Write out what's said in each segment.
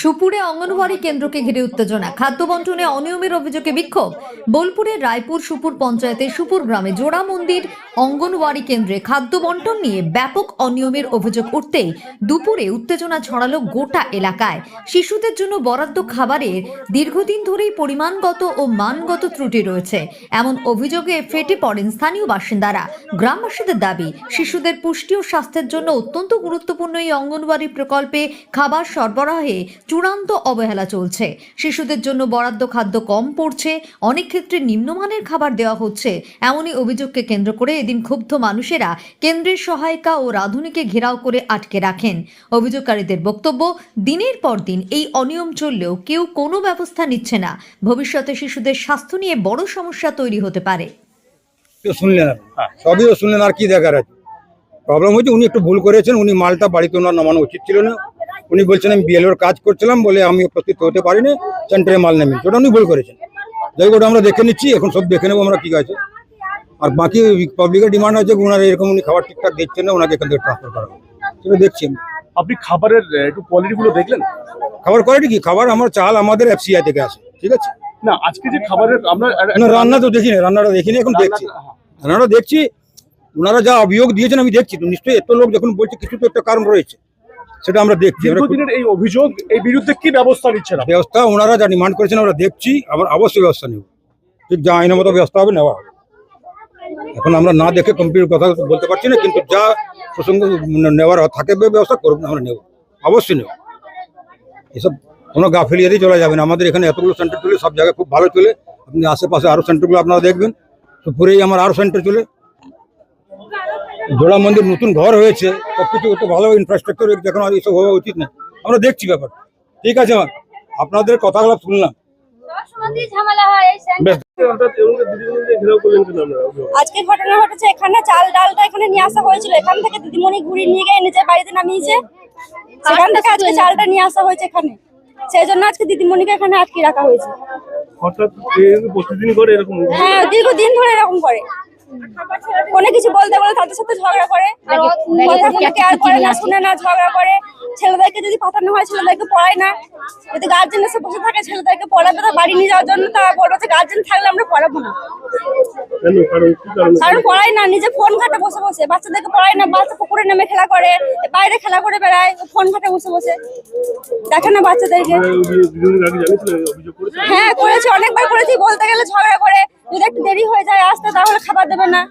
সুপুরে অঙ্গনওয়াড়ি কেন্দ্রকে ঘিরে উত্তেজনা। খাদ্য বন্টনে অনিয়মের অভিযোগে বিক্ষোভ। বোলপুরের রায়পুর সুপুর পঞ্চায়েতের সুপুর গ্রামে জোড়া মন্দির অঙ্গনওয়াড়ি কেন্দ্রে খাদ্য বন্টন নিয়ে ব্যাপক অনিয়মের অভিযোগ উঠতেই দুপুরে উত্তেজনা ছড়ালো গোটা এলাকায়। শিশুদের জন্য বরাদ্দ খাবারের দীর্ঘদিন ধরেই পরিমাণগত ও মানগত ত্রুটি রয়েছে। এমন অভিযোগে ফেটে পড়েন স্থানীয় বাসিন্দারা। গ্রামবাসীদের দাবি, শিশুদের পুষ্টি ও স্বাস্থ্যের জন্য অত্যন্ত গুরুত্বপূর্ণ এই অঙ্গনওয়াড়ি প্রকল্পে খাবার সরবরাহে চূড়ান্ত অবহেলা চলছে। শিশুদের জন্য বরাদ্দ খাদ্য কম পড়ছে অনেক ক্ষেত্রে নিম্নমানের খাবার দেওয়া হচ্ছে। এমনই অভিযোগকে কেন্দ্র করে এদিন ক্ষুব্ধ মানুষেরা কেন্দ্রের সহায়িকা ও রাঁধুনিকে ঘেরাও করে আটকে রাখেন। অভিযোগকারীদের বক্তব্য দিনের পর দিন এই অনিয়ম চললেও কেউ কোনো ব্যবস্থা নিচ্ছে না। ভবিষ্যতে শিশুদের স্বাস্থ্য নিয়ে বড় সমস্যা তৈরি হতে পারে। শুনলেন সবই শুনলেন আর কি দেখার আছে? প্রবলেম হচ্ছে উনি একটু ভুল করেছেন উনি মালটা বাড়িতে ওনার নামানো উচিত ছিল না। উনি বলছেন আমি বিএলওর কাজ করছিলাম বলে আমি উপস্থিত হতে পারিনি সেন্টারে মাল নেমি ওটা উনি ভুল করেছেন। যাই ওটা আমরা দেখে নিচ্ছি এখন সব দেখে নেব আমরা কি আছে আর বাকি পাবলিকের ডিমান্ড আছে ওনারা এরকম উনি খাবার ঠিকঠাক দিচ্ছেন না ওনাকে এখান থেকে ট্রান্সফার করা হবে। সেটা দেখছি আপনি খাবারের একটু কোয়ালিটি গুলো দেখলেন? খাবার কোয়ালিটি কি? খাবার আমার চাল আমাদের এফসিআই থেকে আসে ঠিক আছে? না আজকে যে খাবারের আমরা রান্না তো দেখিনি রান্নাটা দেখিনি এখন দেখছি। রান্নাটা দেখছি ওনারা যা অভিযোগ দিয়েছেন আমি দেখছি নিশ্চয়ই এত লোক যখন বলছে কিছু তো একটা কারণ রয়েছে। সেটা আমরা দেখছি। দীর্ঘদিনের এই অভিযোগ এই বিরুদ্ধে কি ব্যবস্থা নিচ্ছেন না? ব্যবস্থা ওনারা যা ডিমান্ড করেছেন আমরা দেখছি আবার অবশ্যই ব্যবস্থা নেব। ঠিক যা আইনের মতো ব্যবস্থা হবে নেওয়া হবে। এখন আমরা না দেখে কম্পিউটার কথা বলতে পারছি না কিন্তু যা প্রসঙ্গ নেওয়ার থাকে ব্যবস্থা করব আমরা নেব। অবশ্যই নেব। এসব কোনো গাফিলিয়ে দিয়ে চলে যাবে না। আমাদের এখানে এতগুলো সেন্টার চলে সব জায়গায় খুব ভালো চলে। আপনি আশেপাশে আরও সেন্টারগুলো আপনারা দেখবেন। সুপুরেই আমার আরও সেন্টার চলে। জোড়া মন্দির নতুন ঘর হয়েছে সব কিছু তো ভালো ইনফ্রাস্ট্রাকচার এখন আর এসব হওয়া উচিত না। আমরা দেখছি ব্যাপার। ঠিক আছে আপনাদের কথাগুলো শুনলাম। হয় আজকে ঘটনা ঘটেছে এখানে চাল ডালটা এখানে নিয়ে আসা হয়েছিল। এখান থেকে দিদিমণি ঘুরিয়ে নিয়ে গিয়ে নিজের বাড়িতে নামিয়েছে। সেখান থেকে আজকে চালটা নিয়ে আসা হয়েছে এখানে। সেই জন্য আজকে দিদিমণিকে এখানে আটকে রাখা হয়েছে। হঠাৎ এরকম প্রতিদিন করে এরকম? হ্যাঁ দীর্ঘদিন ধরে এরকম করে। কোনো কিছু বলতে বলে তাদের সাথে ঝগড়া করে। কথা কেয়ার করে না শুনে না ঝগড়া করে। ছেলেদেরকে যদি পাঠানো হয় ছেলেদেরকে পড়ায় না। যদি গার্জেন এসে বসে থাকে ছেলেদেরকে পড়াবে তো বাড়ি নিয়ে যাওয়ার জন্য তারা বলব যে গার্জেন থাকলে আমরা পড়াবো না। কারণ পড়ায় না নিজে ফোন ঘাটে বসে বসে। বাচ্চাদেরকে পড়ায় না বাচ্চা পুকুরে নেমে খেলা করে বাইরে খেলা করে বেড়ায় ফোন ঘাটে বসে বসে। দেখে না বাচ্চাদেরকে। হ্যাঁ করেছি অনেকবার করেছি বলতে গেলে ঝগড়া করে। যদি একটু দেরি হয়ে যায় আসতে তাহলে খাবার দেবে না।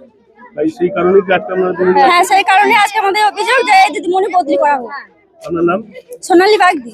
সেই কারণেই কি আজকে আমরা দুদিন হ্যাঁ সেই কারণে আজকে আমাদের অভিযোগ যে দিদিমণি বদলি করা হোক। আপনার নাম? সোনালী বাগদি।